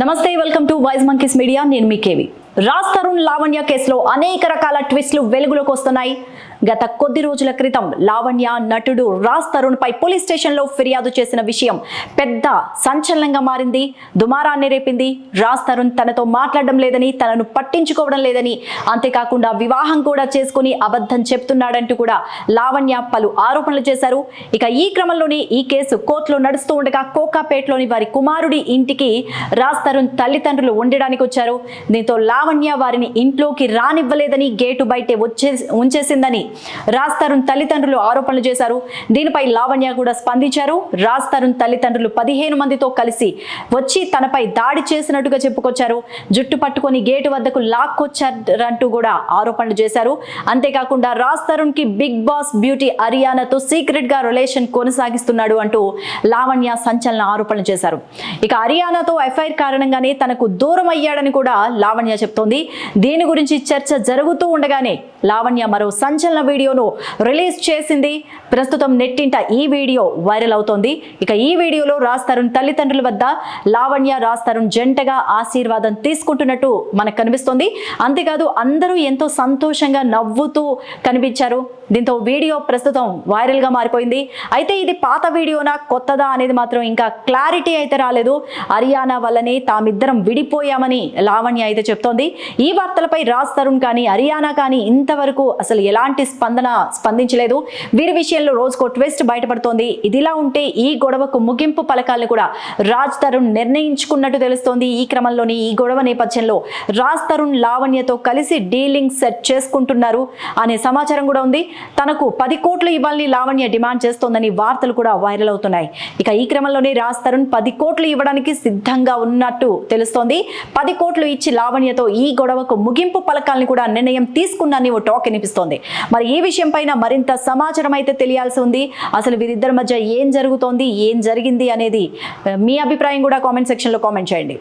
నమస్తే welcome to wise monkeys media. నేను మీ కేవి. రాజ్ తరుణ్ లావణ్య కేసులో అనేక రకాల ట్విస్టులు వెలుగులోకి వస్తున్నాయి. గత కొద్ది రోజుల క్రితం లావణ్య నటుడు రాజ్ తరుణ్ పై పోలీస్ స్టేషన్లో ఫిర్యాదు చేసిన విషయం పెద్ద సంచలనంగా మారింది. దుమారాన్ని రేపింది. రాజ్ తరుణ్ తనతో మాట్లాడడం లేదని తనను పట్టించుకోవడం లేదని అంతేకాకుండా వివాహం కూడా చేసుకుని అబద్ధం చెప్తున్నాడంటూ కూడా లావణ్య పలు ఆరోపణలు చేశారు. ఇక ఈ క్రమంలోనే ఈ కేసు కోర్టులో నడుస్తూ ఉండగా కోకాపేటలోని వారి కుమారుడి ఇంటికి రాజ్ తరుణ్ తల్లిదండ్రులు ఉండడానికి వచ్చారు. దీంతో లావణ్య వారిని ఇంట్లోకి రానివ్వలేదని గేటు బయటే వచ్చే ఉంచేసిందని రాజ్ తరుణ్ తల్లిదండ్రులు ఆరోపణలు చేశారు. దీనిపై లావణ్య కూడా స్పందించారు. రాజ్ తరుణ్ తల్లిదండ్రులు పదిహేను మందితో కలిసి వచ్చి తనపై దాడి చేసినట్టుగా చెప్పుకొచ్చారు. జుట్టు పట్టుకొని గేటు వద్దకు లాక్కొచ్చారంటూ కూడా ఆరోపణలు చేశారు. అంతేకాకుండా రాజ్ తరుణ్కి బిగ్ బాస్ బ్యూటీ అరియానాతో సీక్రెట్గా రిలేషన్ కొనసాగిస్తున్నాడు అంటూ లావణ్య సంచలన ఆరోపణలు చేశారు. ఇక అరియానాతో ఎఫ్ఐఆర్ కారణంగానే తనకు దూరం అయ్యాడని కూడా లావణ్య చెప్తోంది. దీని గురించి చర్చ జరుగుతూ ఉండగానే లావణ్య మరో సంచలన వీడియోను రిలీజ్ చేసింది. ప్రస్తుతం నెట్టింట ఈ వీడియో వైరల్ అవుతోంది. ఇక ఈ వీడియోలో రాజ్ తరుణ్ తల్లిదండ్రుల వద్ద లావణ్య రాజ్ తరుణ్ జంటగా ఆశీర్వాదం తీసుకుంటున్నట్టు మనకు కనిపిస్తోంది. అంతేకాదు అందరూ ఎంతో సంతోషంగా నవ్వుతూ కనిపించారు. దీంతో వీడియో ప్రస్తుతం వైరల్గా మారిపోయింది. అయితే ఇది పాత వీడియోనా కొత్తదా అనేది మాత్రం ఇంకా క్లారిటీ అయితే రాలేదు. హర్యానా వల్లనే తామిద్దరం విడిపోయామని లావణ్య అయితే చెప్తోంది. ఈ వార్తలపై రాజ్ తరుణ్ కానీ హర్యానా కానీ ఇంతవరకు అసలు ఎలాంటి స్పందన స్పందించలేదు. వీరి విషయంలో రోజుకో ట్విస్ట్ బయటపడుతోంది. ఇదిలా ఉంటే ఈ గొడవకు ముగింపు పలకాలను కూడా రాజ్ తరుణ్ నిర్ణయించుకున్నట్టు తెలుస్తోంది. ఈ క్రమంలోని ఈ గొడవ నేపథ్యంలో రాజ్ తరుణ్ లావణ్యతో కలిసి డీలింగ్ సెట్ చేసుకుంటున్నారు అనే సమాచారం కూడా ఉంది. తనకు పది కోట్లు ఇవ్వాలని లావణ్య డిమాండ్ చేస్తోందని వార్తలు కూడా వైరల్ అవుతున్నాయి. ఇక ఈ క్రమంలోనే రాజ్ తరుణ్ పది కోట్లు ఇవ్వడానికి సిద్ధంగా ఉన్నట్టు తెలుస్తోంది. పది కోట్లు ఇచ్చి లావణ్యతో ఈ గొడవకు ముగింపు పలకాలని కూడా నిర్ణయం తీసుకున్నాని ఓ టాక్ వినిపిస్తోంది. మరి ఈ విషయం పైన మరింత సమాచారం అయితే తెలియాల్సి ఉంది. అసలు వీరిద్దరి మధ్య ఏం జరుగుతోంది ఏం జరిగింది అనేది మీ అభిప్రాయం కూడా కామెంట్ సెక్షన్లో కామెంట్ చేయండి.